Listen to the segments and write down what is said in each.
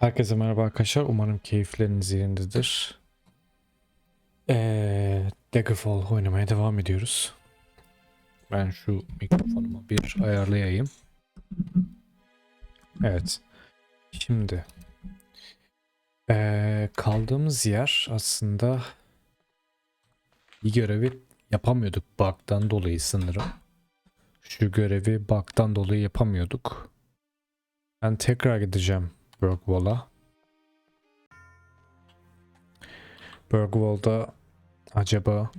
Herkese merhaba arkadaşlar. Umarım keyifleriniz yerindedir. Ee, Daggerfall oynamaya devam ediyoruz. Ben şu mikrofonumu bir ayarlayayım. Evet. Şimdi ee, kaldığımız yer aslında bir görevi yapamıyorduk bug'dan dolayı sanırım. Şu görevi bug'dan dolayı yapamıyorduk. Ben tekrar gideceğim Bergwall'a. Bergwall'da acaba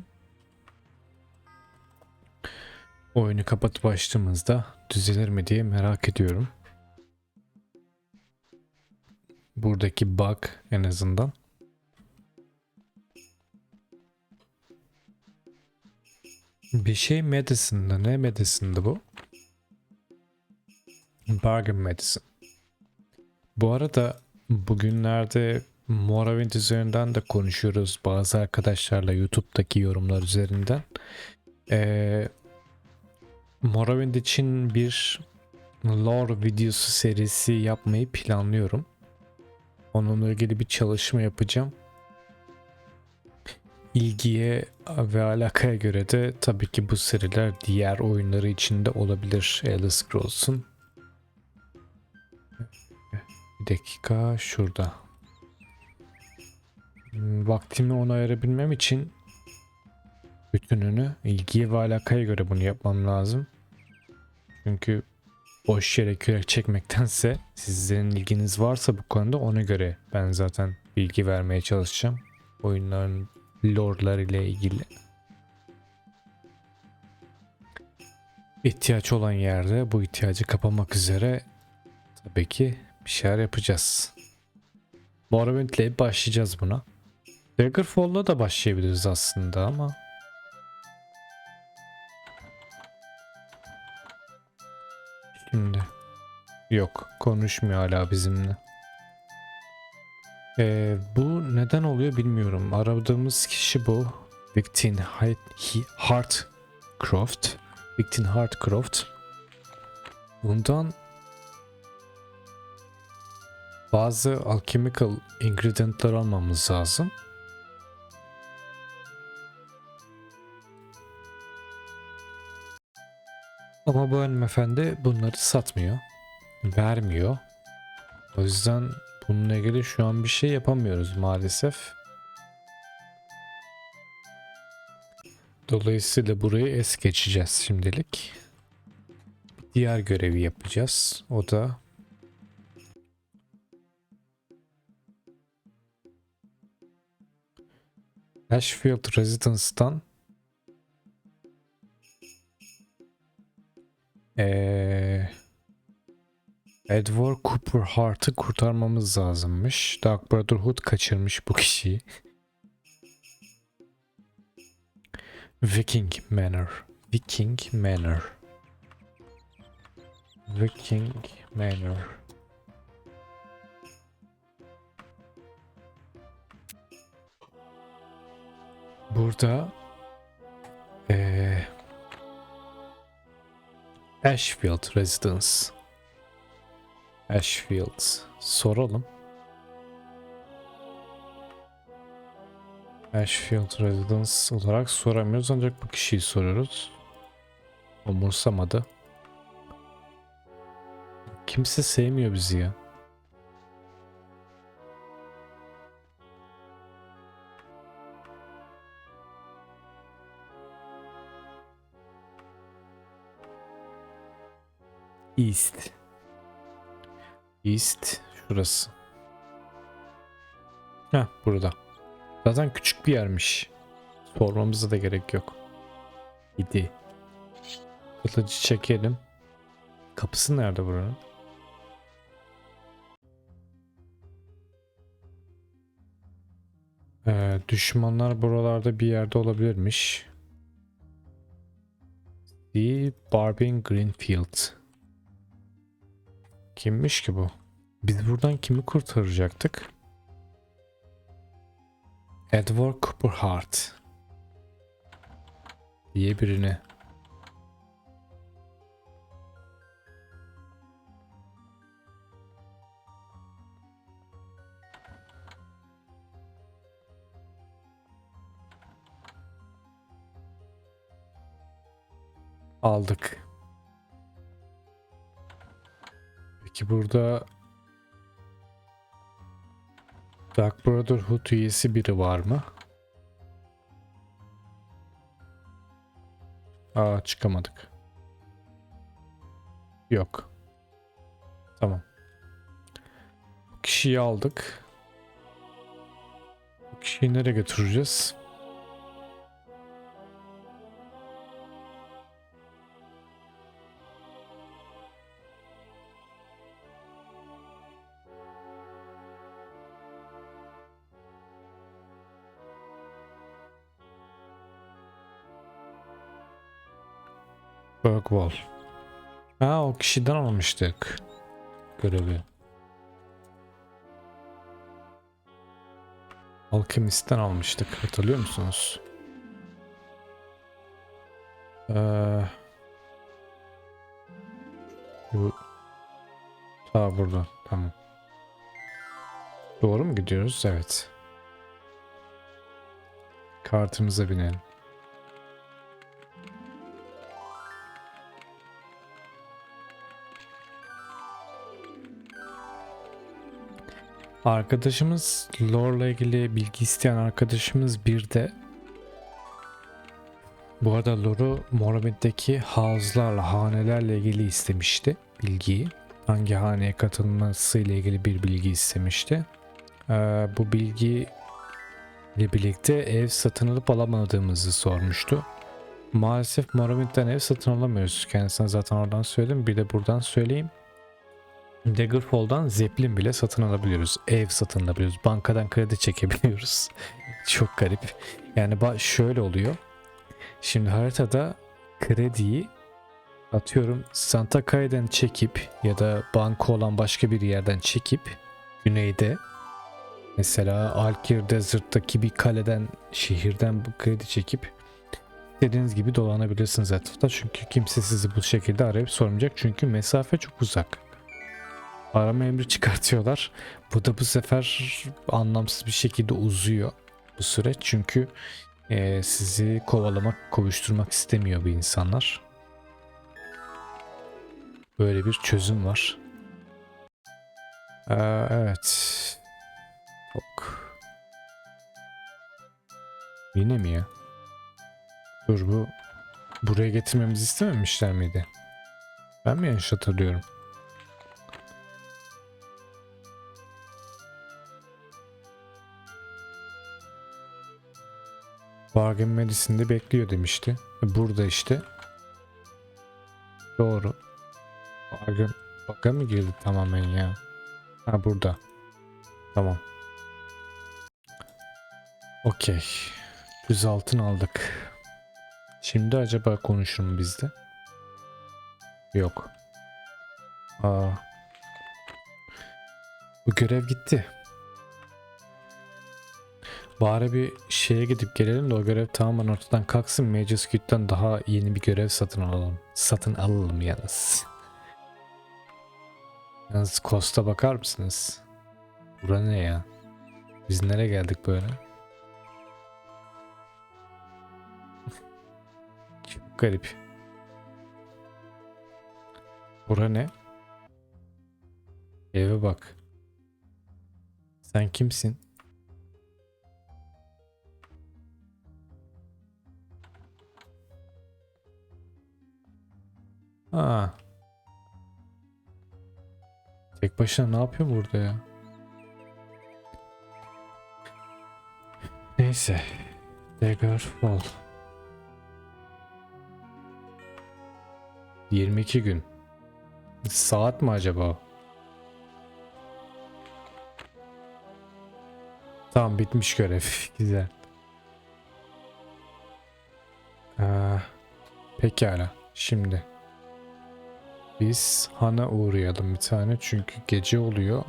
oyunu kapatıp açtığımızda düzelir mi diye merak ediyorum. Buradaki bug en azından. Bir şey medicine'da ne medicine'dı bu? Bargain medicine. Bu arada bugünlerde Morrowind üzerinden de konuşuyoruz bazı arkadaşlarla YouTube'daki yorumlar üzerinden. Ee, Morrowind için bir lore videosu serisi yapmayı planlıyorum. Onunla ilgili bir çalışma yapacağım. İlgiye ve alakaya göre de tabii ki bu seriler diğer oyunları içinde olabilir Elder Scrolls'un. Bir dakika şurada. Hmm, Vaktimi ona ayırabilmem için bütününü ilgiye ve alakaya göre bunu yapmam lazım. Çünkü boş yere kürek çekmektense sizlerin ilginiz varsa bu konuda ona göre ben zaten bilgi vermeye çalışacağım. Oyunların lore'ları ile ilgili. İhtiyaç olan yerde bu ihtiyacı kapamak üzere tabii ki bir şeyler yapacağız. Morrowind'le başlayacağız buna. Daggerfall'la da başlayabiliriz aslında ama Şimdi yok konuşmuyor hala bizimle. Ee, bu neden oluyor bilmiyorum. Aradığımız kişi bu. Victin Hartcroft. Victin Hartcroft. Bundan bazı alchemical ingredientlar almamız lazım. Ama bu hanımefendi bunları satmıyor. Vermiyor. O yüzden bununla ilgili şu an bir şey yapamıyoruz maalesef. Dolayısıyla burayı es geçeceğiz şimdilik. Diğer görevi yapacağız. O da Ashfield Residence'dan ee, Edward Cooper Hart'ı kurtarmamız lazımmış. Dark Brotherhood kaçırmış bu kişiyi. Viking Manor. Viking Manor. Viking Manor. Burada eee Ashfield Residence. Ashfield. Soralım. Ashfield Residence olarak soramıyoruz ancak bu kişiyi soruyoruz. Umursamadı. Kimse sevmiyor bizi ya. East. East şurası. Heh burada. Zaten küçük bir yermiş. Sormamıza da gerek yok. Gidi. Kılıcı çekelim. Kapısı nerede buranın? Ee, düşmanlar buralarda bir yerde olabilirmiş. The Barbin Greenfield. Kimmiş ki bu? Biz buradan kimi kurtaracaktık? Edward Cooperhart diye birini. aldık. Peki burada Dark Brotherhood üyesi biri var mı? Aa çıkamadık. Yok. Tamam. Bu kişiyi aldık. Bu kişiyi nereye götüreceğiz? Bergwall. Ha o kişiden almıştık görevi. Alchemist'ten almıştık. Hatırlıyor musunuz? Ee, bu ta burada. Tamam. Doğru mu gidiyoruz? Evet. Kartımıza binelim. Arkadaşımız lore'la ilgili bilgi isteyen arkadaşımız bir de bu arada lore'u Morrowiнд'deki house'larla, hanelerle ilgili istemişti bilgiyi. Hangi haneye katılması ile ilgili bir bilgi istemişti. Ee, bu bilgi ile birlikte ev satın alıp alamadığımızı sormuştu. Maalesef Morrowind'den ev satın alamıyoruz. Kendisine zaten oradan söyledim. Bir de buradan söyleyeyim. Daggerfall'dan Zeppelin bile satın alabiliyoruz. Ev satın alabiliyoruz. Bankadan kredi çekebiliyoruz. Çok garip. Yani şöyle oluyor. Şimdi haritada krediyi atıyorum Santa Kaya'dan çekip ya da banka olan başka bir yerden çekip güneyde mesela Alkir Desert'taki bir kaleden şehirden kredi çekip istediğiniz gibi dolanabilirsiniz etrafta. Çünkü kimse sizi bu şekilde arayıp sormayacak. Çünkü mesafe çok uzak arama emri çıkartıyorlar. Bu da bu sefer anlamsız bir şekilde uzuyor bu süreç. Çünkü e, sizi kovalamak, kovuşturmak istemiyor bu insanlar. Böyle bir çözüm var. Ee, evet. Çok. Yine mi ya? Dur bu buraya getirmemizi istememişler miydi? Ben mi yanlış hatırlıyorum? Bargain Medicine'de bekliyor demişti. E, Burada işte. Doğru. Bargain Bug'a mı girdi tamamen ya? Ha burada. Tamam. Okey. Düz altın aldık. Şimdi acaba konuşur mu bizde? Yok. Aa. Bu görev gitti. Bari bir şeye gidip gelelim de o görev tamamen ortadan kalksın. Major Squid'den daha yeni bir görev satın alalım. Satın alalım yalnız. Yalnız Costa bakar mısınız? Bura ne ya? Biz nereye geldik böyle? Çok garip. Bura ne? Eve bak. Sen kimsin? Ha. Tek başına ne yapıyor burada ya? Neyse. Daggerfall. 22 gün. Saat mi acaba? Tamam bitmiş görev. Güzel. Aa, pekala. Şimdi. Biz Han'a uğrayalım bir tane çünkü gece oluyor.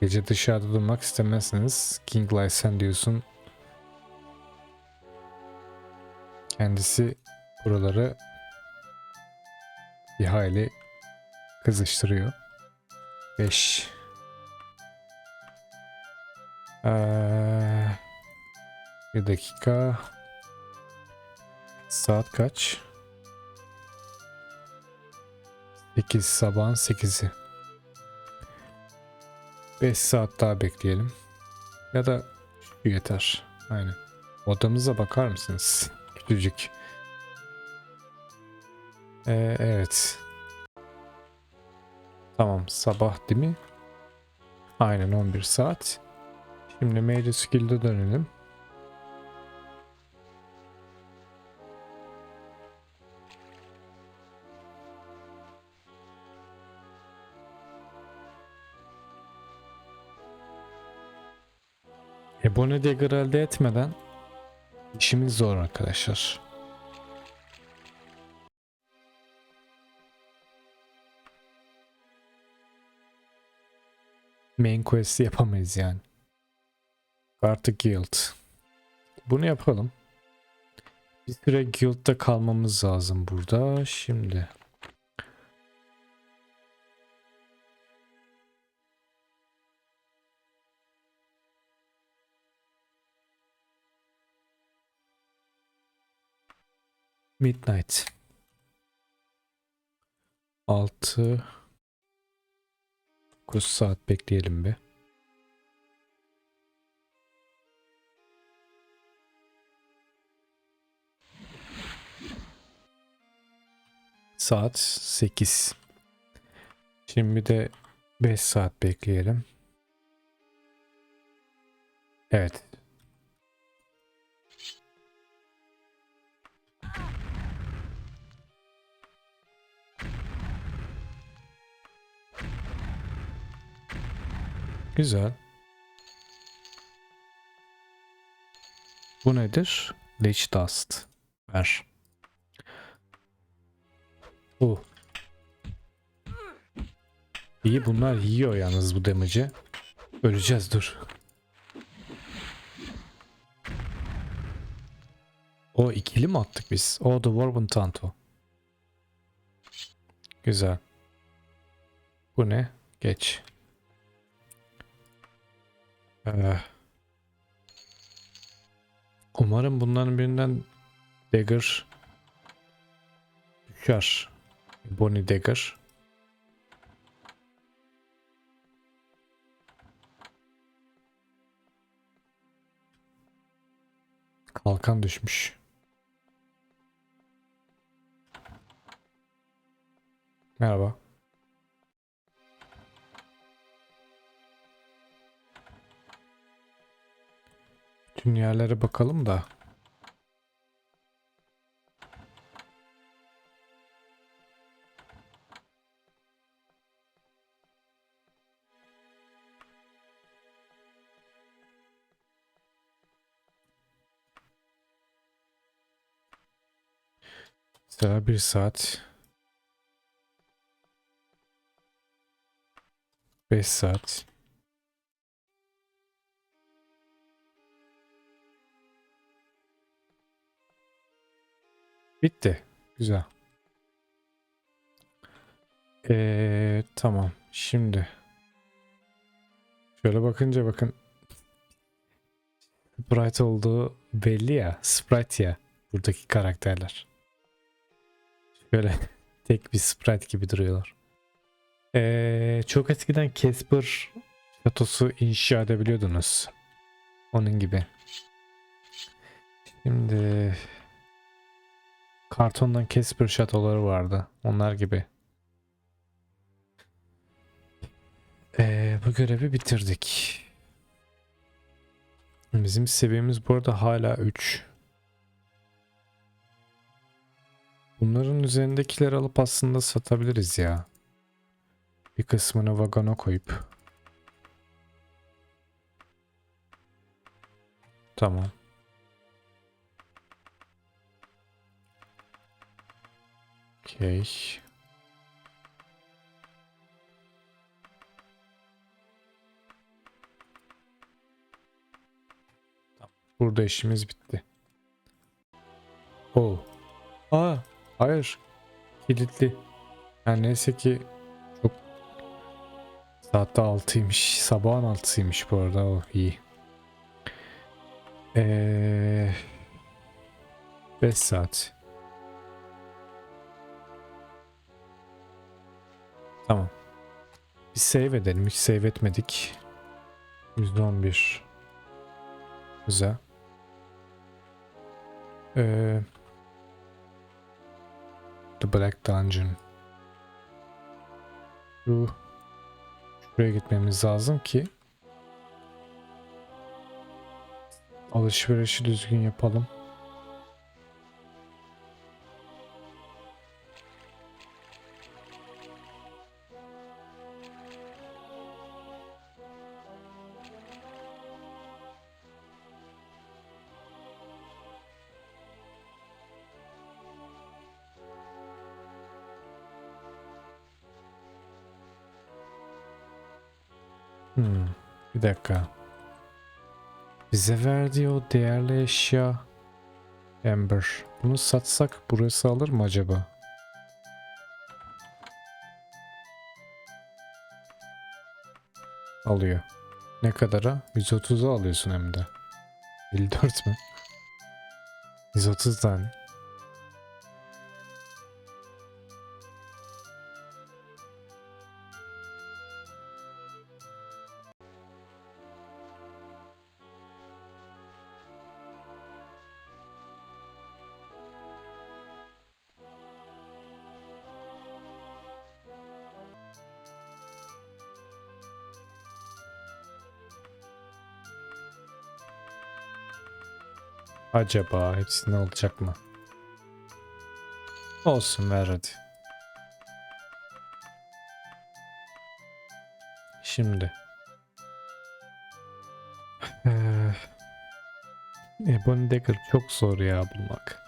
Gece dışarıda durmak istemezsiniz. King Lysen diyorsun. Kendisi buraları bir hayli kızıştırıyor. 5 ee, Bir dakika. Saat kaç? 8 sabahın 8'i. 5 saat daha bekleyelim. Ya da yeter. Aynen. Odamıza bakar mısınız? Küçücük. Ee, evet. Tamam sabah değil mi? Aynen 11 saat. Şimdi Mage Skill'de dönelim. Ebony Dagger elde etmeden işimiz zor arkadaşlar. Main quest'i yapamayız yani. Artık guild. Bunu yapalım. Bir süre guild'da kalmamız lazım burada. Şimdi. Midnight. 6 9 saat bekleyelim bir. Saat 8. Şimdi de 5 saat bekleyelim. Evet. Güzel. Bu nedir? Lich Dust. Ver. Bu. İyi bunlar yiyor yalnız bu damage'i. Öleceğiz dur. O ikili mi attık biz? O The Warben Tanto. Güzel. Bu ne? Geç. Ee, umarım bunların birinden Dagger düşer. Bonnie Dagger. Kalkan düşmüş. Merhaba. Bütün yerlere bakalım da. Mesela bir saat. Beş saat. Bitti. Güzel. Ee, tamam. Şimdi. Şöyle bakınca bakın. Sprite olduğu belli ya. Sprite ya. Buradaki karakterler. Şöyle tek bir sprite gibi duruyorlar. Ee, çok eskiden Casper şatosu inşa edebiliyordunuz. Onun gibi. Şimdi kartondan Casper şatoları vardı. Onlar gibi. Ee, bu görevi bitirdik. Bizim seviyemiz bu arada hala 3. Bunların üzerindekileri alıp aslında satabiliriz ya. Bir kısmını vagona koyup. Tamam. Okey. Burada işimiz bitti. Oo. Aa, hayır. Kilitli. Yani neyse ki çok saatte 6'ymış. Sabahın 6'sıymış bu arada. O iyi. Eee 5 saat. Tamam. Bir save edelim. Hiç save etmedik. %11. Güzel. Ee, The Black Dungeon. Şu, şuraya gitmemiz lazım ki alışverişi düzgün yapalım. Hmm, bir dakika. Bize verdiği o değerli eşya Amber. Bunu satsak burası alır mı acaba? Alıyor. Ne kadara? 130'a alıyorsun hem de. 54 mü? 130 tane. Acaba hepsini alacak mı? Olsun ver hadi. Şimdi. Eee, Ebony Dagger çok zor ya bulmak.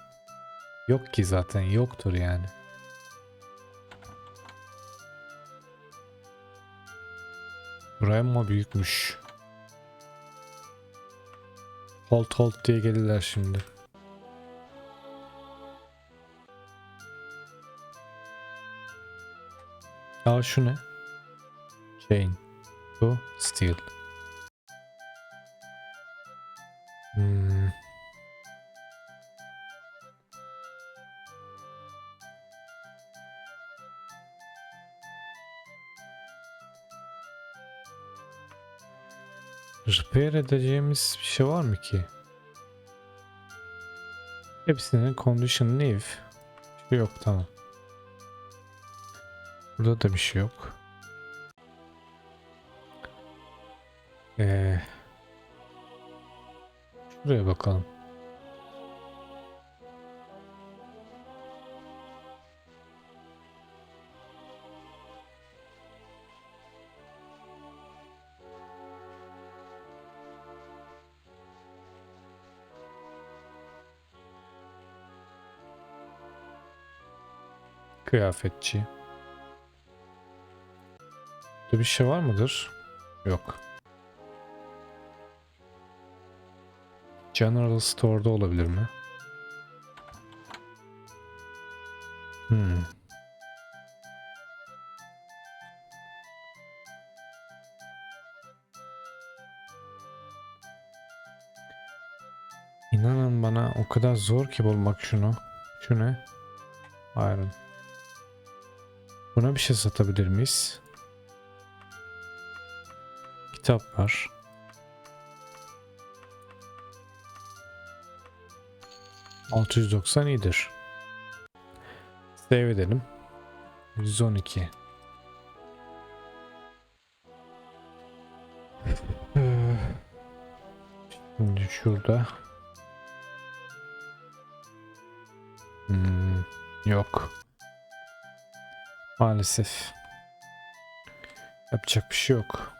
Yok ki zaten yoktur yani. Buraya mı büyükmüş? Hold hold diye gelirler şimdi. Aa şu ne? Chain. Bu steel. Repair edeceğimiz bir şey var mı ki? Hepsinin condition. Bir şey yok tamam. Burada da bir şey yok. Ee, şuraya bakalım. Kıyafetçi. Burada bir şey var mıdır? Yok. General Store'da olabilir mi? Hmm. İnanın bana o kadar zor ki bulmak şunu. Şu ne? Iron. Buna bir şey satabilir miyiz? Kitap var. ...690 iyidir. Save edelim. 112. Ee, Şimdi şurada. Hmm, yok. Maalesef. Yapacak bir şey yok.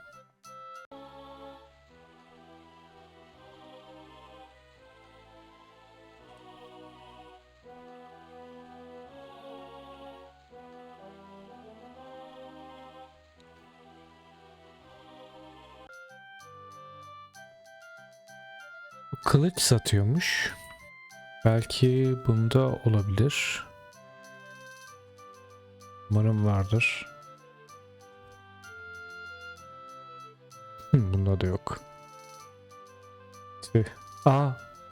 Kılıç satıyormuş. Belki bunda olabilir. Umarım vardır. Hı, Bunda da yok. Tüh. Aa.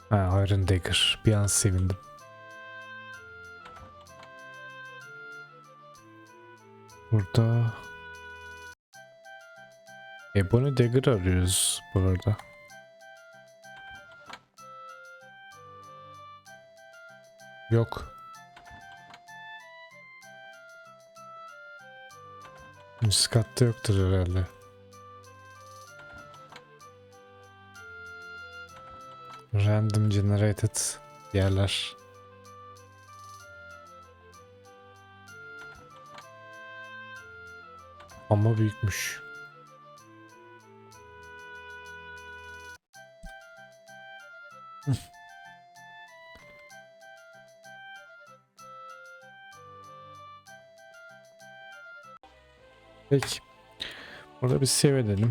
Ha, Iron Dagger. Bir an sevindim. Burada Ebony Dagger arıyoruz bu arada. Yok. Üst katta yoktur herhalde. Random generated yerler. Ama büyükmüş. Peki. Burada bir save edelim.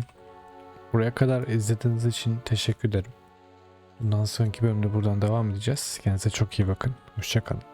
Buraya kadar izlediğiniz için teşekkür ederim. Bundan sonraki bölümde buradan devam edeceğiz. Kendinize çok iyi bakın. Hoşçakalın.